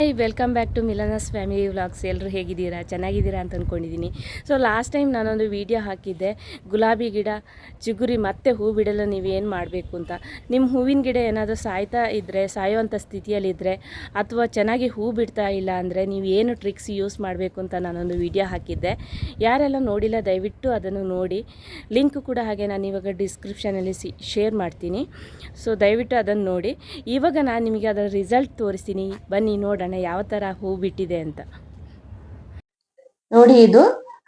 Hi welcome back to Milana's family vlogs ಎಲ್ಲರೂ ಹೇಗಿದ್ದೀರಾ? ಚೆನ್ನಾಗಿದ್ದೀರಾ ಅಂತ ಅಂದ್ಕೊಂಡಿದ್ದೀನಿ ಸೊ ಲಾಸ್ಟ್ ಟೈಮ್ ನಾನೊಂದು ವಿಡಿಯೋ ಹಾಕಿದ್ದೆ. ಗುಲಾಬಿ ಗಿಡ, ಚಿಗುರಿ, ಮತ್ತೆ ಹೂ ಬಿಡಲು ನೀವು ಏನು ಮಾಡಬೇಕು ಅಂತ. ನಿಮ್ಮ ಹೂವಿನ ಗಿಡ ಏನಾದರೂ ಸಾಯ್ತಾ ಇದ್ದರೆ ಸಾಯುವಂಥ ಸ್ಥಿತಿಯಲ್ಲಿದ್ದರೆ ಅಥವಾ ಚೆನ್ನಾಗಿ ಹೂ ಬಿಡ್ತಾ ಇಲ್ಲ ಅಂದರೆ ನೀವು ಏನು ಟ್ರಿಕ್ಸ್ ಯೂಸ್ ಮಾಡಬೇಕು ಅಂತ ನಾನೊಂದು ವಿಡಿಯೋ ಹಾಕಿದ್ದೆ. ಯಾರೆಲ್ಲ ನೋಡಿಲ್ಲ, ದಯವಿಟ್ಟು ಅದನ್ನು ನೋಡಿ. ಲಿಂಕ್ ಕೂಡ ಹಾಗೆ ನಾನು ಇವಾಗ ಡಿಸ್ಕ್ರಿಪ್ಷನಲ್ಲಿ ಸಿ ಶೇರ್ ಮಾಡ್ತೀನಿ. ಸೊ ದಯವಿಟ್ಟು ಅದನ್ನು ನೋಡಿ. ಇವಾಗ ನಾನು ನಿಮಗೆ ಅದರ ರಿಸಲ್ಟ್ ತೋರಿಸ್ತೀನಿ. ಬನ್ನಿ, ನೋಡೋಣ. ಯಾವ ತರ ಹೂ ಬಿಟ್ಟಿದೆ ಅಂತ. ನೋಡಿ ಇದು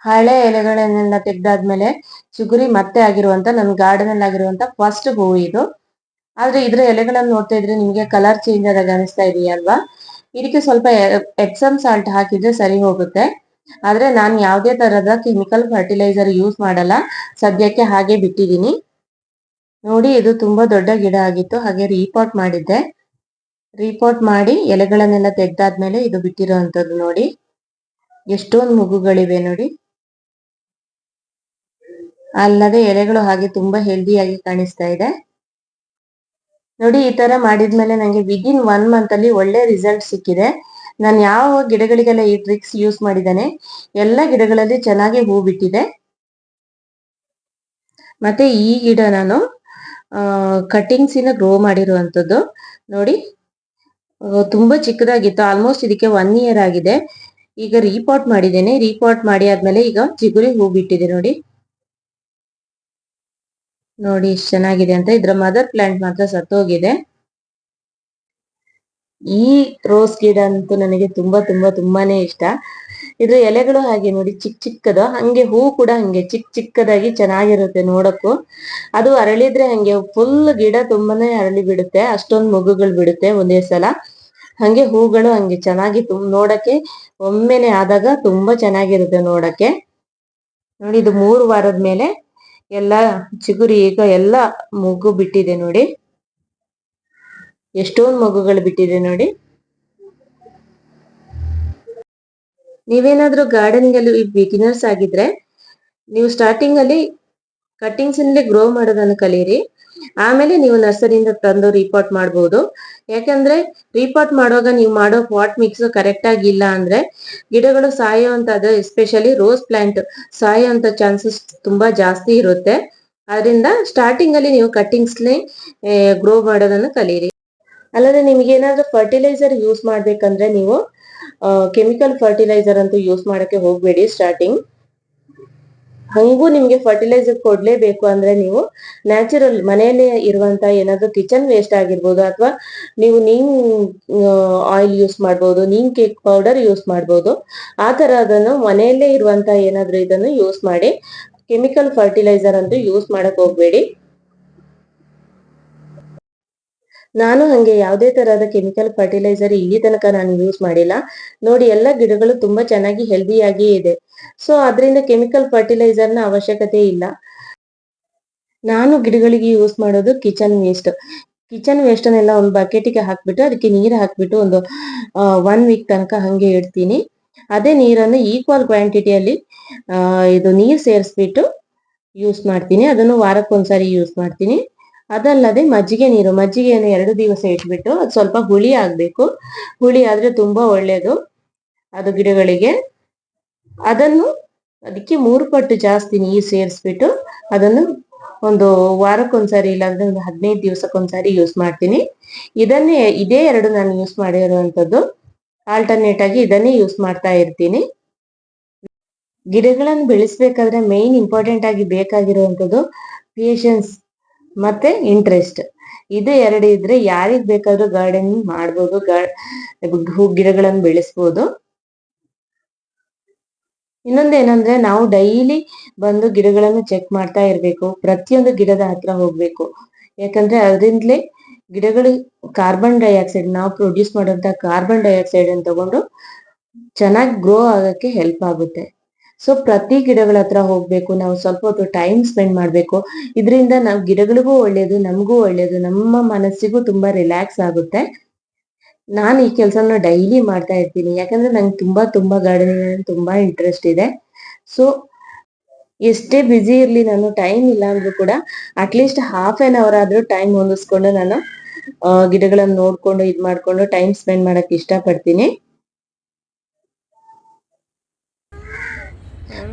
ಹಳೆ ಎಲೆಗಳನ್ನೆಲ್ಲ ತೆಗ್ದಾದ್ಮೇಲೆ ಚಿಗುರಿ ಮತ್ತೆ ಆಗಿರುವಂತ ನನ್ನ ಗಾರ್ಡನ್ ಅಲ್ಲಿ ಆಗಿರುವಂತ ಫಸ್ಟ್ ಹೂವು ಇದು. ಆದ್ರೆ ಇದ್ರ ಎಲೆಗಳನ್ನ ನೋಡ್ತಾ ಇದ್ರೆ ನಿಮ್ಗೆ ಕಲರ್ ಚೇಂಜ್ ಆದಾಗ ಅನಿಸ್ತಾ ಇದೆಯಲ್ವಾ ಇದಕ್ಕೆ ಸ್ವಲ್ಪ ಎಪ್ಸಮ್ ಸಾಲ್ಟ್ ಹಾಕಿದ್ರೆ ಸರಿ ಹೋಗುತ್ತೆ. ಆದ್ರೆ ನಾನು ಯಾವುದೇ ತರದ ಕೆಮಿಕಲ್ ಫರ್ಟಿಲೈಸರ್ ಯೂಸ್ ಮಾಡಲ್ಲ. ಸದ್ಯಕ್ಕೆ ಹಾಗೆ ಬಿಟ್ಟಿದೀನಿ. ನೋಡಿ ಇದು ತುಂಬಾ ದೊಡ್ಡ ಗಿಡ ಆಗಿತ್ತು. ಹಾಗೆ ರೀಪಾಟ್ ಮಾಡಿದ್ದೆ. ರೀಪಾಟ್ ಮಾಡಿ ಎಲೆಗಳನ್ನೆಲ್ಲ ತೆಗ್ದಾದ್ಮೇಲೆ ಇದು ಬಿಟ್ಟಿರೋಂಥದ್ದು ನೋಡಿ. ಎಷ್ಟೊಂದು ಮಗುಗಳಿವೆ ನೋಡಿ. ಅಲ್ಲದೆ ಎಲೆಗಳು ಹಾಗೆ ತುಂಬಾ ಹೆಲ್ದಿಯಾಗಿ ಕಾಣಿಸ್ತಾ ಇದೆ. ನೋಡಿ ಈ ತರ ಮಾಡಿದ್ಮೇಲೆ ನಂಗೆ ವಿದಿನ್ ಒನ್ ಮಂತ್ ಅಲ್ಲಿ ಒಳ್ಳೆ ರಿಸಲ್ಟ್ ಸಿಕ್ಕಿದೆ. ನಾನು ಯಾವ ಗಿಡಗಳಿಗೆಲ್ಲ ಈ ಟ್ರಿಕ್ಸ್ ಯೂಸ್ ಮಾಡಿದ್ದಾನೆ, ಎಲ್ಲ ಗಿಡಗಳಲ್ಲಿ ಚೆನ್ನಾಗಿ ಹೂ ಬಿಟ್ಟಿದೆ. ಮತ್ತೆ ಈ ಗಿಡ ನಾನು ಕಟಿಂಗ್ಸ್ ಇಂದ ಗ್ರೋ ಮಾಡಿರುವಂತದ್ದು ನೋಡಿ ತುಂಬಾ ಚಿಕ್ಕದಾಗಿತ್ತು. ಆಲ್ಮೋಸ್ಟ್ ಇದಕ್ಕೆ ಒನ್ ಇಯರ್ ಆಗಿದೆ. ಈಗ ರೀಪಾಟ್ ಮಾಡಿದ್ದೇನೆ. ರೀಪಾಟ್ ಮಾಡಿ ಆದ್ಮೇಲೆ ಈಗ ಚಿಗುರಿ ಹೂ ಬಿಟ್ಟಿದೆ ನೋಡಿ. ನೋಡಿ, ಎಷ್ಟು ಚೆನ್ನಾಗಿದೆ ಅಂತ. ಇದ್ರ ಮದರ್ ಪ್ಲಾಂಟ್ ಮಾತ್ರ ಸತ್ತೋಗಿದೆ. ಈ ರೋಸ್ ಗಿಡ ಅಂತೂ ನನಗೆ ತುಂಬಾ ತುಂಬಾ, ತುಂಬಾನೇ ಇಷ್ಟ. ಇದ್ರ ಎಲೆಗಳು ಹಾಗೆ ನೋಡಿ ಚಿಕ್ಕ ಚಿಕ್ಕದು, ಹಂಗೆ ಹೂ ಕೂಡ ಹಂಗೆ ಚಿಕ್ಕ ಚಿಕ್ಕದಾಗಿ ಚೆನ್ನಾಗಿರುತ್ತೆ ನೋಡಕ್ಕೂ. ಅದು ಅರಳಿದ್ರೆ ಹಂಗೆ ಫುಲ್ ಗಿಡ ತುಂಬಾನೇ ಅರಳಿ ಬಿಡುತ್ತೆ, ಅಷ್ಟೊಂದು ಮಗುಗಳು ಬಿಡುತ್ತೆ ಒಂದೇ ಸಲ. ಹಂಗೆ ಹೂಗಳು ಹಂಗೆ ಚೆನ್ನಾಗಿ ತುಮ್ ನೋಡಕ್ಕೆ ಒಮ್ಮೆನೆ ಆದಾಗ ತುಂಬಾ ಚೆನ್ನಾಗಿರುತ್ತೆ ನೋಡಕ್ಕೆ. ನೋಡಿ ಇದು ಮೂರು ವಾರದ ಮೇಲೆ ಎಲ್ಲ ಚಿಗುರಿ ಈಗ ಎಲ್ಲ ಮಗು ಬಿಟ್ಟಿದೆ ನೋಡಿ. ಎಷ್ಟೊಂದು ಮಗುಗಳು ಬಿಟ್ಟಿದೆ ನೋಡಿ. ನೀವೇನಾದ್ರೂ ಗಾರ್ಡನಿಂಗ್ ಅಲ್ಲಿ ಬಿಗಿನರ್ಸ್ ಆಗಿದ್ರೆ, ನೀವು ಸ್ಟಾರ್ಟಿಂಗ್ ಅಲ್ಲಿ ಕಟ್ಟಿಂಗ್ಸ್ ಇಂದಲೇ ಗ್ರೋ ಮಾಡೋದನ್ನ ಕಲಿಯಿರಿ ಆಮೇಲೆ ನೀವು ನರ್ಸರಿಯಿಂದ ತಂದು ರಿಪೋರ್ಟ್ ಮಾಡಬಹುದು ಯಾಕಂದ್ರೆ ರಿಪೋರ್ಟ್ ಮಾಡುವಾಗ ನೀವು ಮಾಡೋ ಪಾಟ್ ಮಿಕ್ಸ್ ಕರೆಕ್ಟ್ ಆಗಿ ಇಲ್ಲ ಅಂದ್ರೆ ಗಿಡಗಳು ಸಾಯುವಂತದ್ದು ಎಸ್ಪೆಷಲಿ ರೋಸ್ ಪ್ಲಾಂಟ್ ಸಾಯುವಂತ ಚಾನ್ಸಸ್ ತುಂಬಾ ಜಾಸ್ತಿ ಇರುತ್ತೆ. ಅದರಿಂದ ಸ್ಟಾರ್ಟಿಂಗ್ ಅಲ್ಲಿ ನೀವು ಕಟ್ಟಿಂಗ್ಸ್ ಗ್ರೋ ಮಾಡೋದನ್ನ ಕಲೀರಿ. ಅಲ್ಲದೆ ನಿಮ್ಗೆ ಏನಾದ್ರೂ ಫರ್ಟಿಲೈಸರ್ ಯೂಸ್ ಮಾಡ್ಬೇಕಂದ್ರೆ ನೀವು ಕೆಮಿಕಲ್ ಫರ್ಟಿಲೈಸರ್ ಅಂತೂ ಯೂಸ್ ಮಾಡಕ್ಕೆ ಹೋಗ್ಬೇಡಿ ಸ್ಟಾರ್ಟಿಂಗ್ ಹಂಗೂ ನಿಮ್ಗೆ ಫರ್ಟಿಲೈಸರ್ ಕೊಡ್ಲೇಬೇಕು ಅಂದ್ರೆ ನೀವು ನ್ಯಾಚುರಲ್ ಮನೆಯಲ್ಲೇ ಇರುವಂತ ಏನಾದ್ರು ಕಿಚನ್ ವೇಸ್ಟ್ ಆಗಿರ್ಬೋದು ಅಥವಾ ನೀವು ನೀಮ್ ಆಯಿಲ್ ಯೂಸ್ ಮಾಡ್ಬೋದು ನೀಮ್ ಕೇಕ್ ಪೌಡರ್ ಯೂಸ್ ಮಾಡ್ಬೋದು. ಆ ತರ ಅದನ್ನು ಮನೆಯಲ್ಲೇ ಇರುವಂತ ಏನಾದ್ರು ಇದನ್ನು ಯೂಸ್ ಮಾಡಿ ಕೆಮಿಕಲ್ ಫರ್ಟಿಲೈಸರ್ ಅಂತೂ ಯೂಸ್ ಮಾಡಕ್ ಹೋಗ್ಬೇಡಿ. ನಾನು ಹಂಗೆ ಯಾವುದೇ ತರಹದ ಕೆಮಿಕಲ್ ಫರ್ಟಿಲೈಸರ್ ಇಲ್ಲಿ ತನಕ ನಾನು ಯೂಸ್ ಮಾಡಿಲ್ಲ. ನೋಡಿ, ಎಲ್ಲ ಗಿಡಗಳು ತುಂಬಾ ಚೆನ್ನಾಗಿ ಹೆಲ್ದಿಯಾಗಿ ಇದೆ. ಸೊ ಅದರಿಂದ ಕೆಮಿಕಲ್ ಫರ್ಟಿಲೈಸರ್ನ ಅವಶ್ಯಕತೆ ಇಲ್ಲ. ನಾನು ಗಿಡಗಳಿಗೆ ಯೂಸ್ ಮಾಡೋದು ಕಿಚನ್ ವೇಸ್ಟ್ ಕಿಚನ್ ವೇಸ್ಟ್ ಅನ್ನೆಲ್ಲ ಒಂದು ಬಕೆಟಿಗೆ ಹಾಕ್ಬಿಟ್ಟು ಅದಕ್ಕೆ ನೀರು ಹಾಕ್ಬಿಟ್ಟು ಒಂದು ಒನ್ ವೀಕ್ ತನಕ ಹಂಗೆ ಇಡ್ತೀನಿ. ಅದೇ ನೀರನ್ನು ಈಕ್ವಲ್ ಕ್ವಾಂಟಿಟಿಯಲ್ಲಿ ಇದು ನೀರು ಸೇರಿಸ್ಬಿಟ್ಟು ಯೂಸ್ ಮಾಡ್ತೀನಿ. ಅದನ್ನು ವಾರಕ್ಕೊಂದ್ಸರಿ ಯೂಸ್ ಮಾಡ್ತೀನಿ. ಅದಲ್ಲದೆ ಮಜ್ಜಿಗೆ ನೀರು, ಮಜ್ಜಿಗೆಯನ್ನು ಎರಡು ದಿವಸ ಇಟ್ಬಿಟ್ಟು ಅದು ಸ್ವಲ್ಪ ಹುಳಿ ಆಗ್ಬೇಕು. ಹುಳಿ ಆದ್ರೆ ತುಂಬಾ ಒಳ್ಳೇದು ಅದು ಗಿಡಗಳಿಗೆ. ಅದನ್ನು ಅದಕ್ಕೆ ಮೂರು ಪಟ್ಟು ಜಾಸ್ತಿ ನೀರು ಸೇರಿಸ್ಬಿಟ್ಟು ಅದನ್ನು ಒಂದು ವಾರಕ್ಕೊಂದ್ಸರಿ ಇಲ್ಲಾಂದ್ರೆ ಒಂದು ಹದಿನೈದು ದಿವಸಕ್ಕೊಂದ್ಸಾರಿ ಯೂಸ್ ಮಾಡ್ತೀನಿ. ಇದನ್ನೇ, ಇದೇ ಎರಡು ನಾನು ಯೂಸ್ ಮಾಡಿರುವಂಥದ್ದು. ಆಲ್ಟರ್ನೇಟ್ ಆಗಿ ಇದನ್ನೇ ಯೂಸ್ ಮಾಡ್ತಾ ಇರ್ತೀನಿ. ಗಿಡಗಳನ್ನು ಬೆಳೆಸ್ಬೇಕಾದ್ರೆ ಮೇನ್ ಇಂಪಾರ್ಟೆಂಟ್ ಆಗಿ ಬೇಕಾಗಿರುವಂಥದ್ದು ಪೇಷನ್ಸ್ ಮತ್ತೆ ಇಂಟ್ರೆಸ್ಟ್ ಇದು ಎರಡು ಇದ್ರೆ ಯಾರಿಗ್ ಬೇಕಾದ್ರೂ ಗಾರ್ಡನಿಂಗ್ ಮಾಡ್ಬೋದು ಹೂ ಗಿಡಗಳನ್ನು ಬೆಳೆಸ್ಬೋದು. ಇನ್ನೊಂದೇನಂದ್ರೆ ನಾವು ಡೈಲಿ ಬಂದು ಗಿಡಗಳನ್ನು ಚೆಕ್ ಮಾಡ್ತಾ ಇರ್ಬೇಕು, ಪ್ರತಿಯೊಂದು ಗಿಡದ ಹತ್ರ ಹೋಗ್ಬೇಕು. ಯಾಕಂದ್ರೆ ಅದರಿಂದಲೇ ಗಿಡಗಳು ಕಾರ್ಬನ್ ಡೈಆಕ್ಸೈಡ್ ನಾವು ಪ್ರೊಡ್ಯೂಸ್ ಮಾಡುವಂತ ಕಾರ್ಬನ್ ಡೈಆಕ್ಸೈಡ್ ಅನ್ನು ತಗೊಂಡು ಚೆನ್ನಾಗಿ ಗ್ರೋ ಆಗಕ್ಕೆ ಹೆಲ್ಪ್ ಆಗುತ್ತೆ. ಸೊ ಪ್ರತಿ ಗಿಡಗಳ ಹತ್ರ ಹೋಗ್ಬೇಕು, ನಾವು ಸ್ವಲ್ಪ ಹೊತ್ತು ಟೈಮ್ ಸ್ಪೆಂಡ್ ಮಾಡ್ಬೇಕು. ಇದರಿಂದ ನಾವು ಗಿಡಗಳಿಗೂ ಒಳ್ಳೇದು, ನಮಗೂ ಒಳ್ಳೇದು, ನಮ್ಮ ಮನಸ್ಸಿಗೂ ತುಂಬಾ ರಿಲ್ಯಾಕ್ಸ್ ಆಗುತ್ತೆ. ನಾನು ಈ ಕೆಲಸನ ಡೈಲಿ ಮಾಡ್ತಾ ಇರ್ತೀನಿ. ಯಾಕಂದ್ರೆ ನಂಗೆ ತುಂಬಾ ತುಂಬಾ ಗಾರ್ಡನಿಂಗ್ ತುಂಬಾ ಇಂಟ್ರೆಸ್ಟ್ ಇದೆ. ಸೊ ಎಷ್ಟೇ ಬ್ಯುಸಿ ಇರ್ಲಿ ನಾನು ಟೈಮ್ ಇಲ್ಲ ಅಂದ್ರೂ ಕೂಡ at least half an hour ಆದ್ರೂ ಟೈಮ್ ಹೊಂದಿಸ್ಕೊಂಡು ನಾನು ಗಿಡಗಳನ್ನ ನೋಡ್ಕೊಂಡು ಇದ್ ಮಾಡ್ಕೊಂಡು ಟೈಮ್ ಸ್ಪೆಂಡ್ ಮಾಡಕ್ ಇಷ್ಟ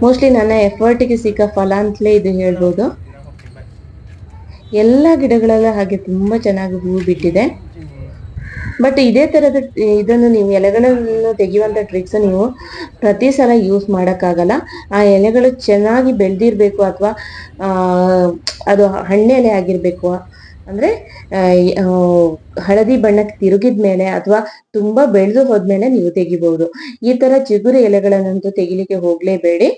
ಮೋಸ್ಟ್ಲಿ ನನ್ನ ಎಫರ್ಟ್ಗೆ ಸಿಕ್ಕ ಫಲ ಅಂತಲೇ ಇದು ಹೇಳ್ಬೋದು. ಎಲ್ಲ ಗಿಡಗಳೆಲ್ಲ ಹಾಗೆ ತುಂಬಾ ಚೆನ್ನಾಗಿ ಹೂ ಬಿಟ್ಟಿದೆ. ಬಟ್ ಇದೇ ತರದ ಇದನ್ನು ನೀವು ಎಲೆಗಳನ್ನು ತೆಗೆಯುವಂತ ಟ್ರಿಕ್ಸ್ ನೀವು ಪ್ರತಿ ಸಲ ಯೂಸ್ ಮಾಡೋಕ್ಕಾಗಲ್ಲ. ಆ ಎಲೆಗಳು ಚೆನ್ನಾಗಿ ಬೆಳೆದಿರ್ಬೇಕು ಅಥವಾ ಅದು ಹಣ್ಣೆಲೆ ಆಗಿರ್ಬೇಕು ಅಂದ್ರೆ ಹಳದಿ ಬಣ್ಣಕ್ಕೆ ತಿರುಗಿದ ಮೇಲೆ ಅಥವಾ ತುಂಬಾ ಬೆಳೆದು ಹೋದ್ಮೇಲೆ ನೀವು ತೆಗಿಬಹುದು. ಈ ತರ ಚಿಗುರು ಎಲೆಗಳನ್ನಂತೂ ತೆಗಿಲಿಕ್ಕೆ ಹೋಗ್ಲೇಬೇಡಿ.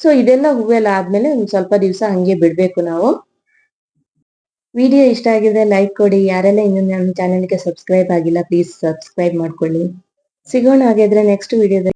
ಸೊ ಇದೆಲ್ಲ ಹೂವೆಲ್ಲ ಆದ್ಮೇಲೆ ಒಂದ್ ಸ್ವಲ್ಪ ದಿವಸ ಹಂಗೆ ಬಿಡ್ಬೇಕು ನಾವು. ವಿಡಿಯೋ ಇಷ್ಟ ಆಗಿದ್ರೆ ಲೈಕ್ ಕೊಡಿ. ಯಾರೆಲ್ಲ ಇನ್ನು ನಮ್ಮ ಚಾನೆಲ್ಗೆ ಸಬ್ಸ್ಕ್ರೈಬ್ ಆಗಿಲ್ಲ, ಪ್ಲೀಸ್ ಸಬ್ಸ್ಕ್ರೈಬ್ ಮಾಡ್ಕೊಳ್ಳಿ. ಸಿಗೋಣ ಹಾಗಿದ್ರೆ ನೆಕ್ಸ್ಟ್ ವಿಡಿಯೋದಲ್ಲಿ.